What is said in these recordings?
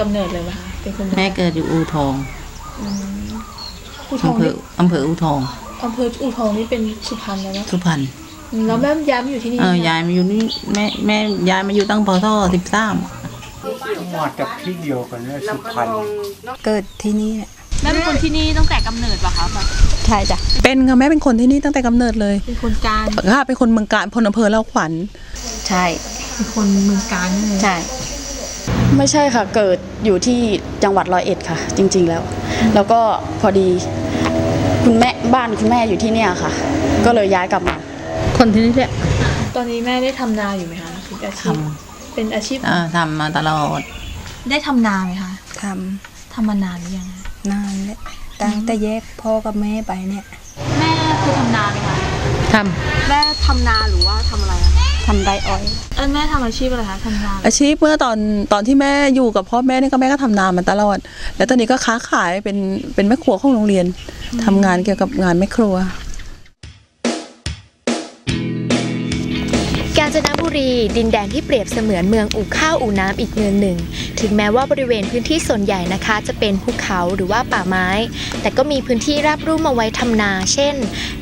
กำเนิดเลยไหมคะเป็นคนแม่เกิดอยู่อูทองอูทองอำเภอนี่อำเภออูทองอำเภออูทองนี่เป็นสุพรรณแล้วเนอะสุพรรณอืมแล้วแม่ย้ายมาอยู่ที่นี่เออไหมยายมาอยู่นี่แม่แม่ยายมาอยู่ตั้งพศสิบสามมาจากที่เดียวกันนะสุพรรณเกิดที่นี่แหละแม่เป็นคนที่นี่ตั้งแต่กำเนิดปะคะแบบใช่จ้ะเป็นค่ะแม่เป็นคนที่นี่ตั้งแต่กำเนิดเลยเป็นคนการค่ะเป็นคนเมืองการพลอำเภอเล่าขวัญใช่เป็นคนเมืองการนี่เลยใช่ ไม่ใช่ค่ะ เกิดอยู่ที่จังหวัดร้อยเอ็ดค่ะ จริง ๆ แล้ว แล้วก็พอดีคุณแม่บ้านคุณแม่อยู่ที่เนี่ยค่ะ ก็เลยย้ายกลับมา คนที่นี่แหละตอนนี้แม่ได้ทำนาอยู่ไหมคะเป็นอาทชีพเป็นอาชีพำอ่าทำมาตลอด ได้ทำนาไหมคะททำมานานหรือยังำนานแล้วตั้งแต่แยกพ่อกับแม่ไปเนี่ย แม่คือทำนาไหมคะทแม่ทำนาหรือว่าทำอะไรอะ ทำไรอ้อยเออแม่ทำอาชีพอะไรคะทำนาอาชีพเมื่อตอนตอนที่แม่อยู่กับพ่อแม่นี่ก็แม่ก็ทำนามาตลอด แล้วตอนนี้ก็ค้าขายเป็นเป็นแม่ครัวของโรงเรียนทำงานเกี่ยวกับงานแม่ครัว กาญจนบุรีดินแดนที่เปรียบเสมือนเมืองอู่ข้าวอู่น้ำอีกเมืองหนึ่ง ถึงแม้ว่าบริเวณพื้นที่ส่วนใหญ่นะคะ จะเป็นภูเขาหรือว่าป่าไม้ แต่ก็มีพื้นที่ราบรุ่มเอาไว้ทำนา เช่น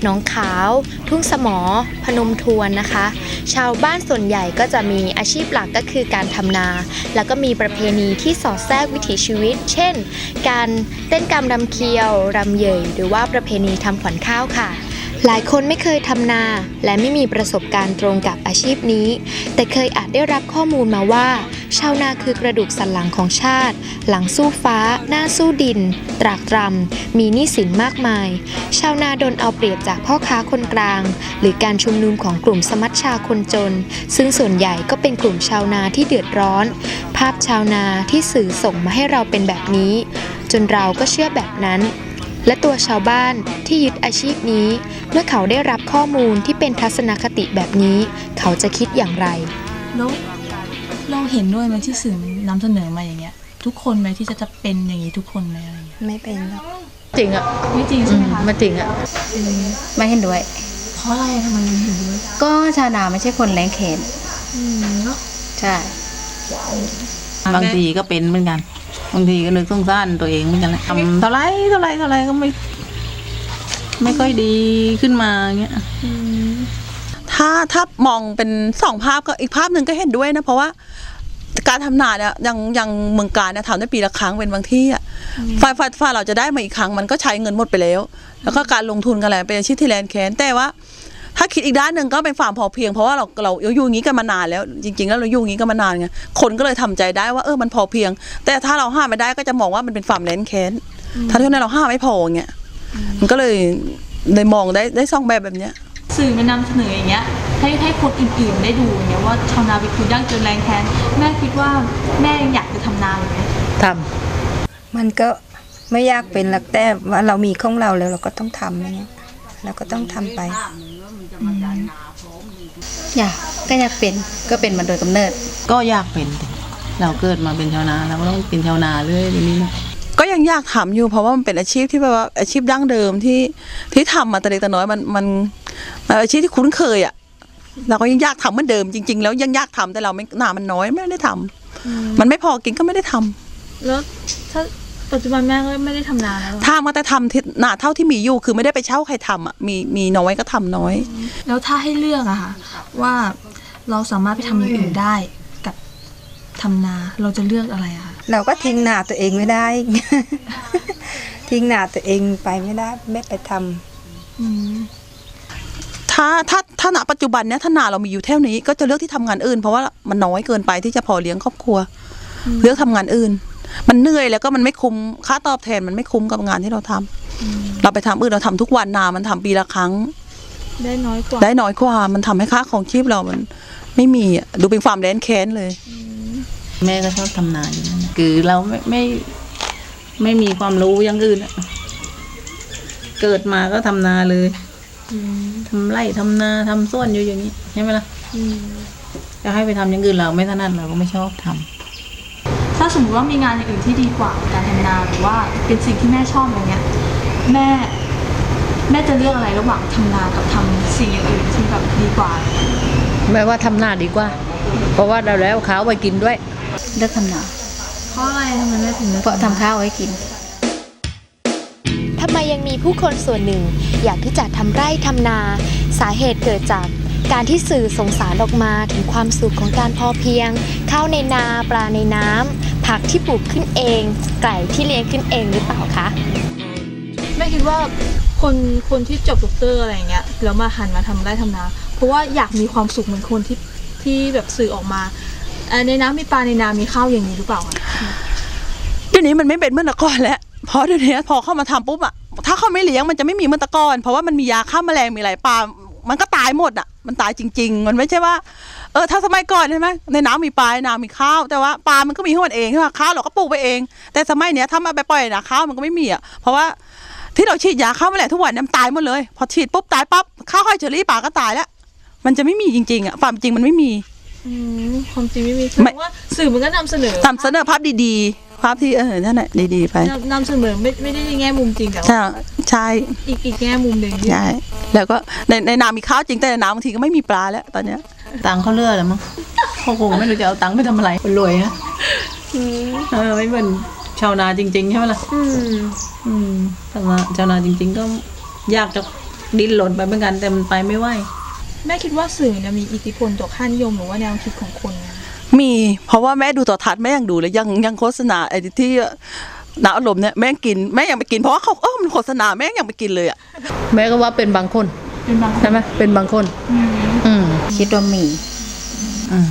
หนองขาว ทุ่งสมอ พนมทวนนะคะ ชาวบ้านส่วนใหญ่ก็จะมีอาชีพหลักก็คือการทำนา แล้วก็มีประเพณีที่สอดแทรกวิถีชีวิต เช่น การเต้นกรรมรำเคียวรำเยยหรือว่าประเพณีทำขวัญข้าวค่ะหลายคนไม่เคยทำนาและไม่มีประสบการณ์ตรงกับอาชีพนี้ แต่เคยอาจได้รับข้อมูลมาว่า ชาวนาคือกระดูกสันหลังของชาติ หลังสู้ฟ้า หน้าสู้ดิน ตรากตรำ มีหนี้สินมากมาย ชาวนาโดนเอาเปรียบจากพ่อค้าคนกลาง หรือการชุมนุมของกลุ่มสมัชชาคนจน ซึ่งส่วนใหญ่ก็เป็นกลุ่มชาวนาที่เดือดร้อน ภาพชาวนาที่สื่อส่งมาให้เราเป็นแบบนี้ จนเราก็เชื่อแบบนั้นและตัวชาวบ้านที่ยึดอาชีพนี้ เมื่อเขาได้รับข้อมูลที่เป็นทัศนคติแบบนี้ เขาจะคิดอย่างไรแล้ว เราเห็นด้วยไหมที่สื่อนำเสนอมาอย่างเงี้ย ทุกคนไหมที่จะจะเป็นอย่างนี้ทุกคนไหมอะไรเงี้ยไม่เป็นหรอกจริงอะไม่จริงใช่ไหมคะไม่จริงอะไม่เห็นด้วย เพราะอะไรทำไมถึงเห็นด้วย ก็ชาวนาไม่ใช่คนแรงแขนอืมเนาะใช่บางทีก็เป็นเหมือนกัน บางทีก็นึกสงสารตัวเองเหมือนกันแหละทำเท่าไรเท่าไรเท่าไรก็ไม่ ไม่ค่อยดีขึ้นมาอย่างเงี้ย ถ้าถ้ามองเป็นสองภาพก็อีกภาพหนึ่งก็เห็นด้วยนะ เพราะว่าการทำนาเนี่ยยังยังเมืองการเนี่ยทำได้ปีละครั้งเป็นบางที่อะฝ่ายฝ่ายฝ่ายเราจะได้มาอีกครั้งมันก็ใช้เงินหมดไปแล้ว แล้วก็การลงทุนกันแหละเป็นอาชีพที่แลนแค้นแต่ว่า ถ้าคิดอีกด้านหนึ่งก็เป็นความพอเพียงเพราะว่าเราเราอยู่อย่างนี้กันมานานแล้ว จริง ๆ แล้วเราอยู่อย่างนี้กันมานานไงคนก็เลยทำใจได้ว่าเออมันพอเพียง แต่ถ้าเราห้ามไม่ได้ก็จะมองว่ามันเป็นความแลนแค้นถ้าเท่านั้นเราห้ามไม่พออย่างเงี้ยมันก็เลยเลยมองได้ได้สองแบบแบบเนี้ย สื่อมานำเสนออย่างเงี้ยให้ให้คนอื่นๆได้ดูอย่างเงี้ยว่าชาวนาเป็นคนยากจนแรงแค้นแม่คิดว่าแม่ยังอยากจะทำนาอยู่ไหมทมันก็ไม่ยากเป็นหรอกแต่ว่าเรามีของเราแล้วเราก็ต้องทำอย่างเงี้ยเราก็ต้องทำไปอยากก็อยากเป็นก็เป็นมาโดยกำเนิดำก็อยากเป็นแต่เราเกิดมาเป็นชาวนาเราก็ต้องเป็นชาวนาเรื่อยทีนี้นะก็ยังอยากทำอยู่เพราะว่ามันเป็นอาชีพที่แบบว่าอาชีพดั้งเดิมที่ที่ทำมาแต่เด็กแต่น้อยมันมัน มันอาชีพที่คุ้นเคยอะเราก็ยังอยากทำเหมือนเดิมจริง ๆ แล้วยังอยากทำแต่เราไม่หนามันน้อยไม่ได้ทำมันไม่พอกินก็ไม่ได้ทำแล้วถ้าปัจจุบันแม่ก็ไม่ได้ทำนาแล้วถ้ามาแต่ทำที่หนาเท่าที่มีอยู่คือไม่ได้ไปเช่าใครทำอะมีมีน้อยก็ทำน้อย แล้วถ้าให้เลือกอะค่ะ ว่าเราสามารถไปทำอย่างอื่นได้กับทำนาเราจะเลือกอะไรอะคะเราก็ทิ้งหนาตัวเองไม่ได้ ทิ้งหนาตัวเองไปไม่ได้ ไม่ไปทำอืม ถ้าถ้าถ้าณปัจจุบันเนี้ยถ้านาเรามีอยู่เท่านี้ ก็จะเลือกที่ทำงานอื่น เพราะว่ามันน้อยเกินไปที่จะพอเลี้ยงครอบครัว เลือกทำงานอื่น มันเหนื่อยแล้วก็มันไม่คุ้มค่าตอบแทนมันไม่คุ้มกับงานที่เราทำเราไปทำอื่นเราทำทุกวันนามันทำปีละครั้ง ได้น้อยกว่าได้น้อยกว่ามันทำให้ค่าของชีพเรามัน ไม่มีอะดูเป็นความแร้นแค้นเลยแม่ก็ชอบทำนาอยู่นั่นนะคือเราไม่ไม่ไม่มีความรู้อย่างอื่นอะเกิดมาก็ทำนาเลย ทำไร่ทำนาทำสวนอยู่อย่างนี้ใช่ไหมล่ะจะให้ไปทำอย่างอื่นเราไม่ถนัดเราก็ไม่ชอบทำถ้าสมมติว่ามีงานอย่างอื่นที่ดีกว่าการทำนาหรือว่าเป็นสิ่งที่แม่ชอบอย่างเงี้ยแม่แม่จะเลือกอะไรระหว่างทำนากับทำสิ่งอย่างอื่นที่กว่าแม้ว่าทำนาดีกว่า เพราะว่าเราแล้วข้าวไว้กินด้วยเลิกทำนาเพราะอะไรทำไมแม่ถึงเลือกเพราะทำข้าวไว้กินทำไมยังมีผู้คนส่วนหนึ่ง อยากที่จะทำไร่ทำนา สาเหตุเกิดจากการที่สื่อส่งสารออกมาถึงความสุขของการพอเพียง ข้าวในนาปลาในน้ำผักที่ปลูกขึ้นเอง ไก่ที่เลี้ยงขึ้นเองหรือเปล่าคะแม่คิดว่าคนคนที่จบด็อกเตอร์อะไรอย่างเงี้ยแล้วมาหันมาทำไร่ทำนาเพราะว่าอยากมีความสุขเหมือนคนที่ที่แบบสื่อออกมาเอ่อในน้ำมีปลาในนามีข้าวอย่างนี้หรือเปล่าคะเดี๋ยวนี้มันไม่เป็นเหมื่อนแต่ก่อนแล้วเพราะเดี๋ยวนี้พอเข้ามาทำปุ๊บอะถ้า เขาไม่เลี้ยงมันจะไม่มีเหมื่อนแตะก่อนเพราะว่ามันมียาฆ่าแมลงมีอะไรปลามันก็ตายหมดอะมันตายจริง ๆ มันไม่ใช่ว่า เออถ้าสมัยก่อนใช่ไหมในน้ำมีปลาในน้ำมีข้าว แต่ว่าปลา มันก็มีของมันเองใช่ไหมข้าวเราก็ปลูกไปเอง แต่สมัยเนี้ยถ้ามาไปปล่อยนะข้าวมันก็ไม่มีอะเพราะว่าที่เราฉีดยาฆ่าแมลงทุกวันเนี่ยมันตายหมดเลย พอฉีดปุ๊บตายปั๊บข้าวห้อยเฉลี่ปลาก็ตายแล้ว มันจะไม่มีจริงๆอะความจริงมันไม่มีอืมความจริงไม่มีแสไม่ดงว่าสื่อมันก็นำเสนอทำเสนอภาพดีๆภาพที่เออนั่นแหละดีๆไปนำนำเสนอไม่ไม่ได้ในแง่มุมจริงแต่ว่า ใช่ใช่อีกอีกแง่มุมหนึ่งที่ใช่แล้วก็ในในนามีข้าวจริงแต่ในนาบางทีก็ไม่มีปลาแล้วตอนเนี้ยตังค์เขาเลือกแล้วมั้งเขาคงไม่รู้จะเอาตังค์ไปทำอะไรคนรวยนะเออไม่เหมือนชาวนาจริง ๆ ใช่ไหมล่ะอืมอืมแต่ว่าชาวนาจริง ๆ ก็ยากจะดิ้นหล่นไปเหมือนกันแต่มันไปไม่ไหวแม่คิดว่าสื่อเนี่ยมีอิทธิพลต่อค่านิยมหรือว่าแนวคิดของคนไหมมีเพราะว่าแม่ดูต่อทัศน์แม่ยังดูเลยยังยังโฆษณาไอ้ที่ น้าอารมณ์เนี่ยแม่ยังกินแม่ยังไปกินเพราะว่าเขาเออมันโฆษณาแม่ยังไปกินเลยอะแม้ก็ว่าเป็นบางคนเป็นบางคนใช่ไหมเป็นบางคนอืมคิดว่ามีอืม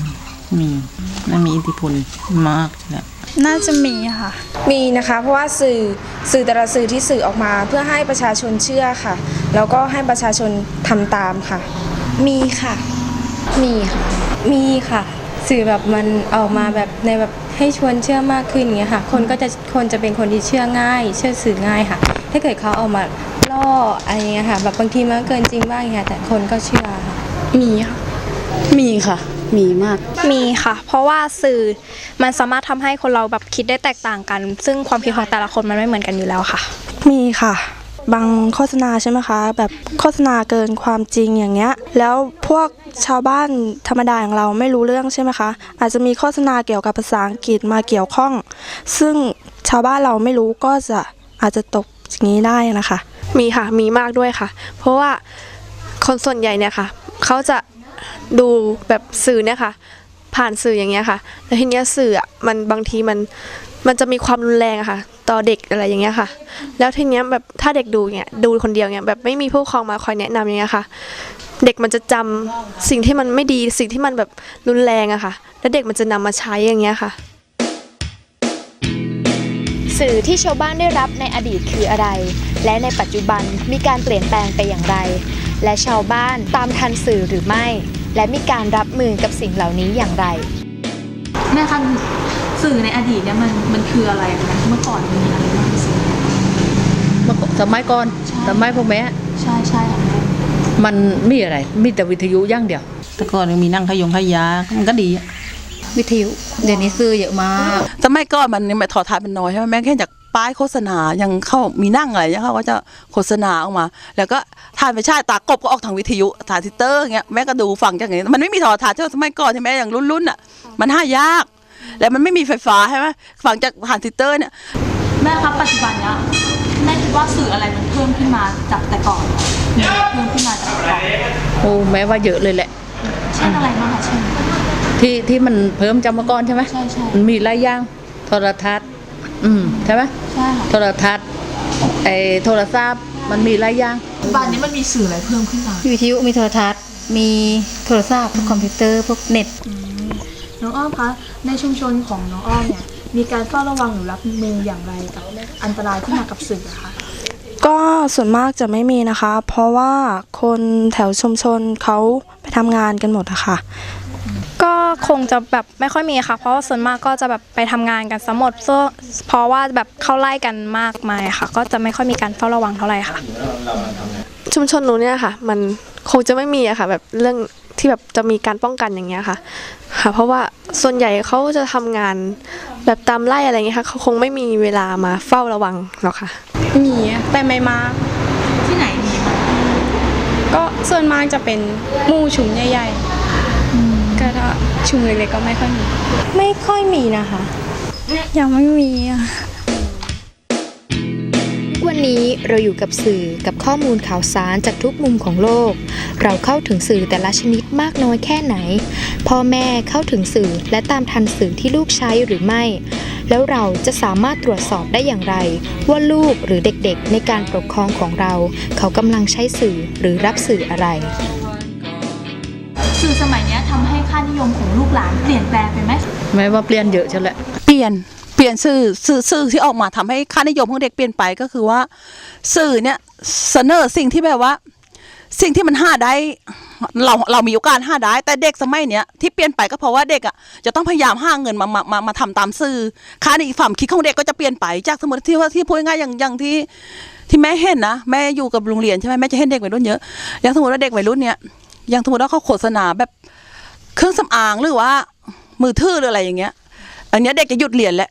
มีน่ามีอิทธิพลมากแหละน่าจะมีค่ะ มีนะคะ เพราะว่าสื่อสื่อแต่ละสื่อที่สื่อออกมาเพื่อให้ประชาชนเชื่อค่ะ แล้วก็ให้ประชาชนทำตามค่ะ มีค่ะ มีค่ะ มีค่ะ สื่อแบบมันออกมาแบบในแบบให้ชวนเชื่อมากขึ้นอย่างเงี้ยค่ะ คนก็จะคนจะเป็นคนที่เชื่อง่าย เชื่อสื่อง่ายค่ะ ถ้าเกิดเขาเอามาล่ออะไรเงี้ยค่ะ แบบบางทีมันก็เกินจริงบ้างอย่างเงี้ยแต่คนก็เชื่อค่ะมีค่ะมีค่ะ มีมาก มีค่ะ เพราะว่าสื่อมันสามารถทำให้คนเราแบบคิดได้แตกต่างกัน ซึ่งความคิดของแต่ละคนมันไม่เหมือนกันอยู่แล้วค่ะ มีค่ะ บางโฆษณาใช่ไหมคะ แบบโฆษณาเกินความจริงอย่างเงี้ย แล้วพวกชาวบ้านธรรมดาอย่างเราไม่รู้เรื่องใช่ไหมคะ อาจจะมีโฆษณาเกี่ยวกับภาษาอังกฤษมาเกี่ยวข้อง ซึ่งชาวบ้านเราไม่รู้ก็จะอาจจะตกอย่างนี้ได้นะคะ มีค่ะ มีมากด้วยค่ะ เพราะว่าคนส่วนใหญ่เนี่ยค่ะ เขาจะดูแบบสื่อเนี่ยค่ะ ผ่านสื่ออย่างเงี้ยค่ะ แล้วทีเนี้ยสื่ออะมันบางทีมันมันจะมีความรุนแรงอะค่ะ ต่อเด็กอะไรอย่างเงี้ยค่ะ แล้วทีเนี้ยแบบถ้าเด็กดูเนี่ยดูคนเดียวเนี่ยแบบไม่มีผู้ปกครองมาคอยแนะนำอย่างเงี้ยค่ะ เด็กมันจะจำสิ่งที่มันไม่ดีสิ่งที่มันแบบรุนแรงอะค่ะ แล้วเด็กมันจะนำมาใช้อย่างเงี้ยค่ะ สื่อที่ชาวบ้านได้รับในอดีตคืออะไร และในปัจจุบันมีการเปลี่ยนแปลงไปอย่างไร และชาวบ้านตามทันสื่อหรือไม่ และมีการรับมือกับสิ่งเหล่านี้อย่างไรแม่คะ สื่อในอดีตเนี่ยมันมันคืออะไรคะเมื่อก่อนมันมีอะไรบ้างสื่อเมื่อก่อนสมัยก่อนสมัยพวกแม่ใช่ใช่ค่ะแม่มันมีอะไร มีแต่วิทยุอย่างเดียว แต่ก่อนยังมีนั่งขยงขยามันก็ดีอะวิทยุเดี๋ยวนี้ซื้อเยอะมากสมัยก่อนมันยังไม่ถอดทานมันน้อยใช่ไหมแม่แค่จากป้ายโฆษณายังเข้ามีนั่งอะไรเนี่ยเขาก็จะโฆษณาออกมา แล้วก็ทานไปชาติตากบก็ออกทางวิทยุทานทิเตอร์อย่างเงี้ยแม่ก็ดูฟังจากอย่างนี้มันไม่มีโทอทานเท่าสมัยก่อนใช่ไหมอย่างรุ่นๆอะมันห้ายาก แล้วมันไม่มีไฟฟ้าใช่ไหมฟังจากผ่านทิเตอร์เนี่ยแม่ครับปัจจุบันเนี้ยแม่คิดว่าสื่ออะไรมันเพิ่มขึ้นมาจากแต่ก่อนมีอะไรเพิ่มขึ้นมาจากแต่ก่อนโอ้แม้ว่าเยอะเลยแหละ เช่นอะไรบ้างคะเช่นที่ที่มันเพิ่มจำมาก่อนใช่ไหมใช่ใช่มันมีหลายอย่างโทรทัศน์ อืมใช่ไหมใช่ค่ะโทรทัศน์ไอ้โทรศัพท์มันมีหลายอย่างปัจจุบันนี้มันมีสื่ออะไรเพิ่มขึ้นมาวิทยุมีโทรทัศน์ มีโทรศัพท์พวกคอมพิวเตอร์พวกเน็ตน้องอ้อมคะ ในชุมชนของน้องอ้อมเนี่ยมีการเฝ้าระวังหรือรับมืออย่างไรกับอันตรายที่มากับสื่ออะคะก็ส่วนมากจะไม่มีนะคะ เพราะว่าคนแถวชุมชนเขาไปทำงานกันหมดอะค่ะ ก็คงจะแบบไม่ค่อยมีค่ะ เพราะว่าส่วนมากก็จะแบบไปทำงานกันสมดเพราะว่าแบบเข้าไล่กันมากมายค่ะ ก็จะไม่ค่อยมีการเฝ้าระวังเท่าไหร่ค่ะ ชุมชนหนูเนี่ยค่ะ มันคงจะไม่มีอะค่ะ แบบเรื่อง ที่แบบจะมีการป้องกันอย่างเงี้ยค่ะ ค่ะ เพราะว่าส่วนใหญ่เขาจะทำงานแบบตามไล่อะไรเงี้ยค่ะเขาคงไม่มีเวลามาเฝ้าระวังหรอกค่ะ มีแต่ไม่มากที่ไหนมีบ้างก็ส่วนมากจะเป็นหมู่ชุมใหญ่ๆก็ถ้าชุมเล็กๆก็ไม่ค่อยมี ไม่ค่อยมีนะคะ ยังไม่มีอะวั นนี้เราอยู่กับสื่อกับข้อมูลข่าวสารจากทุกมุมของโลก เราเข้าถึงสื่อแต่ละชนิดมากน้อยแค่ไหน พ่อแม่เข้าถึงสื่อและตามทันสื่อที่ลูกใช้หรือไม่ แล้วเราจะสามารถตรวจสอบได้อย่างไร ว่าลูกหรือเด็กๆ ในการปกครองของเรา เขากำลังใช้สื่อหรือรับสื่ออะไร สื่อสมัยเนี้ยทำให้ค่านิยมของลูกหลานเปลี่ยนแปลงไปไหมแม้ว่าเปลี่ยนเยอะใช่แหละเปลี่ยน เปลี่ยนสื่อสื่อสื่อที่ออกมาทำให้ค่านิยมของเด็กเปลี่ยนไปก็คือว่า สื่อเนี่ยเสนอสิ่งที่แบบว่า สิ่งที่มันห้าได้เราเรามีโอกาสห้าได้ แต่เด็กสมัยเนี้ยที่เปลี่ยนไปก็เพราะว่าเด็กอะจะต้องพยายามห้าเงินมามามามาทำตามสื่อค่านิความคิดของเด็กก็จะเปลี่ยนไปจากสมมติที่ว่าที่พูดง่ายอย่างอย่างที่ที่แม่เห็นนะแม่อยู่กับโรงเรียนใช่ไหมแม่จะเห็นเด็กวัยรุ่นเยอะอย่างสมมติว่าเด็กวัยรุ่นเนี้ยอย่างสมมติว่าเขาโฆษณาแบบเครื่องสำอางหรือว่ามือถือหรืออะไรอย่างเงี้ยอันเนี้ยเด็กจะหยุดเรียนแหละ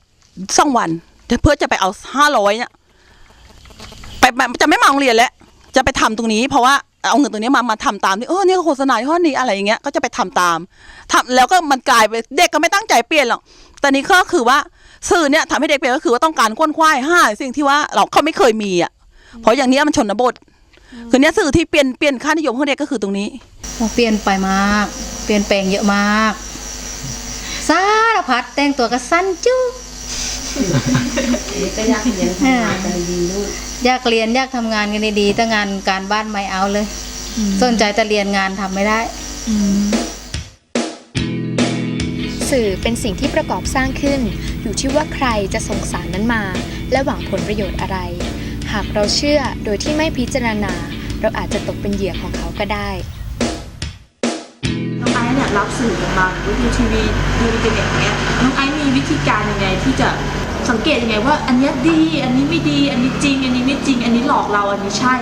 สองวันเพื่อจะไปเอาห้าร้อยเนี่ยไปจะไม่มาโรงเรียนแล้วจะไปทำตรงนี้ เพราะว่าเอาเงินตรงนี้มามาทำตามนี่เออเนี่ยโฆษณาห้อนี้อะไรอย่างเงี้ยก็จะไปทำตามทำแล้วก็มันกลายไปเด็กก็ไม่ตั้งใจเปลี่ยนหรอกแต่นี้ก็คือว่าสื่อเนี่ยทำให้เด็กเปลี่ยนก็คือว่าต้องการค้นคว้าห้าสิ่งที่ว่าเราเขาไม่เคยมีอะเพราะอย่างนี้มันชนบทคือเนี้ยสื่อที่เปลี่ยนเปลี่ยนค่านิยมของเด็กก็คือตรงนี้เปลี่ยนไปมาก เปลี่ยนแปลงเยอะมากสารพัดแต่งตัวก็สั้นจุ๊ ก็อยากเรียนทำงานกันดีลูกอยากเรียนอยากทำงานกันดีๆแต่งานการบ้านไม่เอาเลย สนใจแต่เรียนงานทำไม่ได้ สื่อเป็นสิ่งที่ประกอบสร้างขึ้น อยู่ที่ว่าใครจะส่งสารนั้นมา และหวังผลประโยชน์อะไร หากเราเชื่อโดยที่ไม่พิจารณา เราอาจจะตกเป็นเหยื่อของเขาก็ได้น้องไอซ์เนี่ยรับสื่อกันมาหรือดูทีวีดูอินเทอร์เน็ตอย่างเงี้ยน้องไอซ์มีวิธีการยังไงที่จะ สังเกตยังไงว่า อันเนี้ยดี อันนี้ไม่ดี อันนี้จริง อันนี้ไม่จริง อันนี้หลอกเรา อันนี้ใช่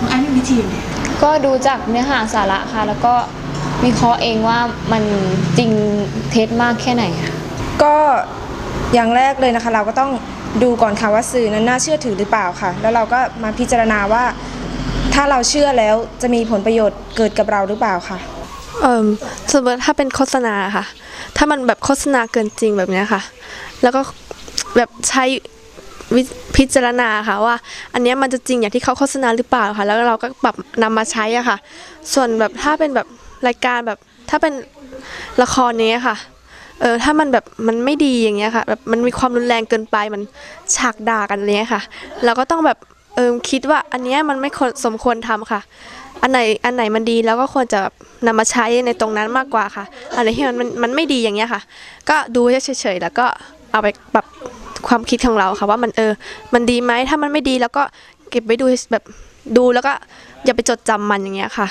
น้องไอซ์มีวิธียังไงก็ดูจากเนื้อหาสาระค่ะ แล้วก็วิเคราะห์เองว่ามันจริงเท็จมากแค่ไหนค่ะก็อย่างแรกเลยนะคะ เราก็ต้องดูก่อนค่ะว่าสื่อนั้นน่าเชื่อถือหรือเปล่าค่ะ แล้วเราก็มาพิจารณาว่า ถ้าเราเชื่อแล้วจะมีผลประโยชน์เกิดกับเราหรือเปล่าค่ะเอ่อสมมติถ้าเป็นโฆษณาค่ะ ถ้ามันแบบโฆษณาเกินจริงแบบเนี้ยค่ะ แล้วก็ แบบใช้วิพิจารณาค่ะว่า อันนี้มันจะจริงอย่างที่เขาโฆษณาหรือเปล่าค่ะ แล้วเราก็ปรับนำมาใช้อะค่ะ ส่วนแบบถ้าเป็นแบบรายการแบบถ้าเป็นละครเนี้ยค่ะเออถ้ามันแบบมันไม่ดีอย่างเงี้ยค่ะแบบมันมีความรุนแรงเกินไปมันฉากด่ากันอะไรเนี้ยค่ะ เราก็ต้องแบบเออคิดว่าอันเนี้ยมันไม่สมควรทำค่ะ อันไหนอันไหนมันดีแล้วก็ควรจะแบบนำมาใช้ในตรงนั้นมากกว่าค่ะ อันไหนที่มันมันมันไม่ดีอย่างเงี้ยค่ะ ก็ดูเฉยๆแล้วก็เอาไปปรับ ความคิดของเราค่ะว่ามันเออ มันดีไหมถ้ามันไม่ดีแล้วก็เก็บไว้ดูแบบดูแล้วก็อย่าไปจดจำมันอย่างเงี้ยค่ะ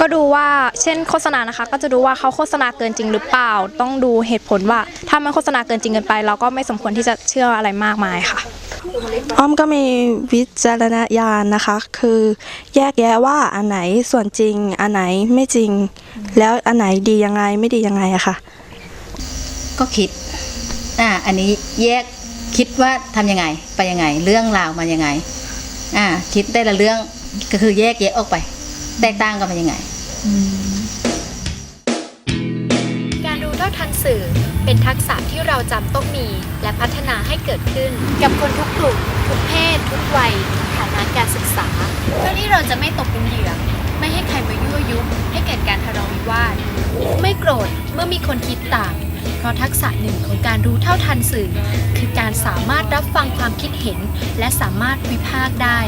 ก็ดูว่าเช่นโฆษณานะคะ ก็จะดูว่าเขาโฆษณาเกินจริงหรือเปล่า ต้องดูเหตุผลว่า ถ้ามันโฆษณาเกินจริงเกินไป เราก็ไม่สมควรที่จะเชื่ออะไรมากมายค่ะ อ้อมก็มีวิจารณญาณนะคะ คือแยกแยะว่าอันไหนส่วนจริง อันไหนไม่จริง แล้วอันไหนดียังไงไม่ดียังไงอะค่ะ ก็คิด อ่าอันนี้แยกคิดว่าทำยังไง ไปยังไง เรื่องราวมันยังไง อ่า คิดได้ละเรื่องก็คือแยกแยะออกไป แตกต่างกันเป็นยังไง การรู้เท่าทันสื่อเป็นทักษะที่เราจำต้องมี และพัฒนาให้เกิดขึ้น กับคนทุกกลุ่ม ทุกเพศ ทุกวัยทุกฐานะการศึกษา เพื่อที่เราจะไม่ตกเป็นเหยื่อไม่ให้ใครมายั่วยุให้เกิดการทะเลาะวิวาทไม่โกรธเมื่อมีคนคิดต่าง เพราะทักษะหนึ่งของการรู้เท่าทันสื่อ คือการสามารถรับฟังความคิดเห็น และสามารถวิพากษ์ได้